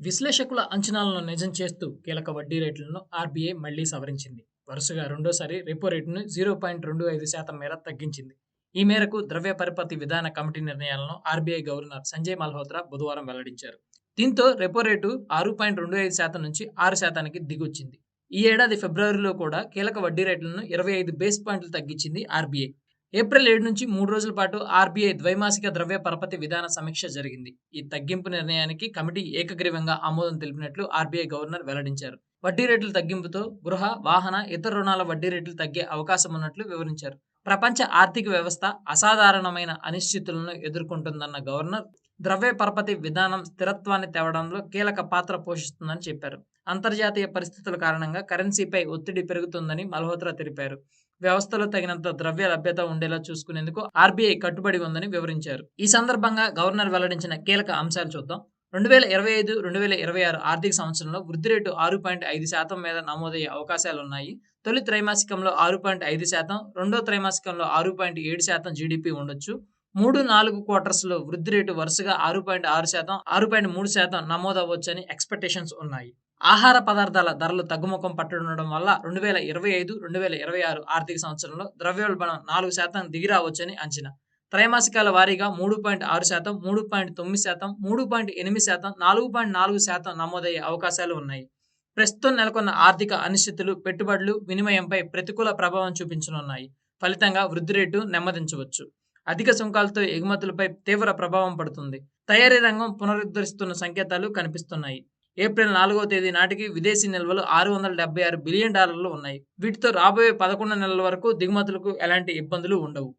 విశ్లేషకుల అంచనాలను నిజం చేస్తూ కీలక వడ్డీ రేట్లను ఆర్బీఐ మళ్ళీ సవరించింది. వరుసగా రెండోసారి రెపో రేటును జీరో పాయింట్ రెండు ఐదు శాతం మేర తగ్గించింది. ఈ మేరకు ద్రవ్య పరిపతి విధాన కమిటీ నిర్ణయాలను ఆర్బీఐ గవర్నర్ సంజయ్ మల్హోత్రా బుధవారం వెల్లడించారు. దీంతో రెపో రేటు ఆరు పాయింట్ రెండు ఐదు శాతం నుంచి ఆరు శాతానికి దిగొచ్చింది. ఈ ఏడాది ఫిబ్రవరిలో కూడా కీలక వడ్డీ రేట్లను ఇరవై ఐదు బేస్ పాయింట్లు తగ్గించింది ఆర్బీఐ. ఏప్రిల్ ఏడు నుంచి మూడు రోజుల పాటు ఆర్బీఐ ద్వైమాసిక ద్రవ్య పరపతి విధాన సమీక్ష జరిగింది. ఈ తగ్గింపు నిర్ణయానికి కమిటీ ఏకగ్రీవంగా ఆమోదం తెలిపినట్లు ఆర్బీఐ గవర్నర్ వెల్లడించారు. వడ్డీ రేట్ల తగ్గింపుతో గృహ వాహన ఇతర రుణాల వడ్డీ రేట్లు తగ్గే అవకాశం ఉన్నట్లు వివరించారు. ప్రపంచ ఆర్థిక వ్యవస్థ అసాధారణమైన అనిశ్చితులను ఎదుర్కొంటుందన్న గవర్నర్ ద్రవ్య పరపతి విధానం స్థిరత్వాన్ని తేవడంలో కీలక పాత్ర పోషిస్తుందని చెప్పారు. అంతర్జాతీయ పరిస్థితుల కారణంగా కరెన్సీపై ఒత్తిడి పెరుగుతుందని మల్హోత్రా తెలిపారు. వ్యవస్థలో తగినంత ద్రవ్య లభ్యత ఉండేలా చూసుకునేందుకు ఆర్బీఐ కట్టుబడి ఉందని వివరించారు. ఈ సందర్భంగా గవర్నర్ వెల్లడించిన కీలక అంశాలు చూద్దాం. రెండు వేల ఇరవై ఐదు రెండు వేల ఇరవై ఆరు ఆర్థిక సంవత్సరంలో వృద్ధి రేటు ఆరు పాయింట్ ఐదు శాతం మీద నమోదయ్యే అవకాశాలున్నాయి. తొలి త్రైమాసికంలో ఆరు పాయింట్ ఐదు శాతం రెండో త్రైమాసికంలో ఆరు పాయింట్ ఏడు శాతం జీడిపి ఉండొచ్చు. మూడు నాలుగు క్వార్టర్స్లో వృద్ధి రేటు వరుసగా ఆరు పాయింట్ ఆరు శాతం ఆరు పాయింట్ మూడు శాతం నమోదవ్వచ్చని ఎక్స్పెక్టేషన్స్ ఉన్నాయి. ఆహార పదార్థాల ధరలు తగ్గుముఖం పట్టడం వల్ల రెండు వేల ఇరవై ఐదు రెండు వేల ఇరవై ఆరు ఆర్థిక సంవత్సరంలో ద్రవ్యోల్బణం నాలుగు శాతం దిగిరావచ్చని అంచనా. త్రైమాసికాల వారీగా మూడు పాయింట్ ఆరు శాతం మూడు పాయింట్ తొమ్మిది శాతం మూడు పాయింట్ ఎనిమిది శాతం నాలుగు పాయింట్ నాలుగు శాతం నమోదయ్యే అవకాశాలు ఉన్నాయి. ప్రస్తుతం నెలకొన్న ఆర్థిక అనిశ్చితులు పెట్టుబడులు వినిమయంపై ప్రతికూల ప్రభావం చూపించనున్నాయి. ఫలితంగా వృద్ధి రేటు నెమ్మదించవచ్చు. అధిక సుంకాలతో ఎగుమతులపై తీవ్ర ప్రభావం పడుతుంది. తయారీ రంగం పునరుద్ధరిస్తున్న సంకేతాలు కనిపిస్తున్నాయి. ఏప్రిల్ నాలుగవ తేదీ నాటికి విదేశీ నిల్వలు ఆరు వందల డెబ్బై ఆరు బిలియన్ డాలర్లు ఉన్నాయి. వీటితో రాబోయే పదకొండు నెలల వరకు దిగుమతులకు ఎలాంటి ఇబ్బందులు ఉండవు.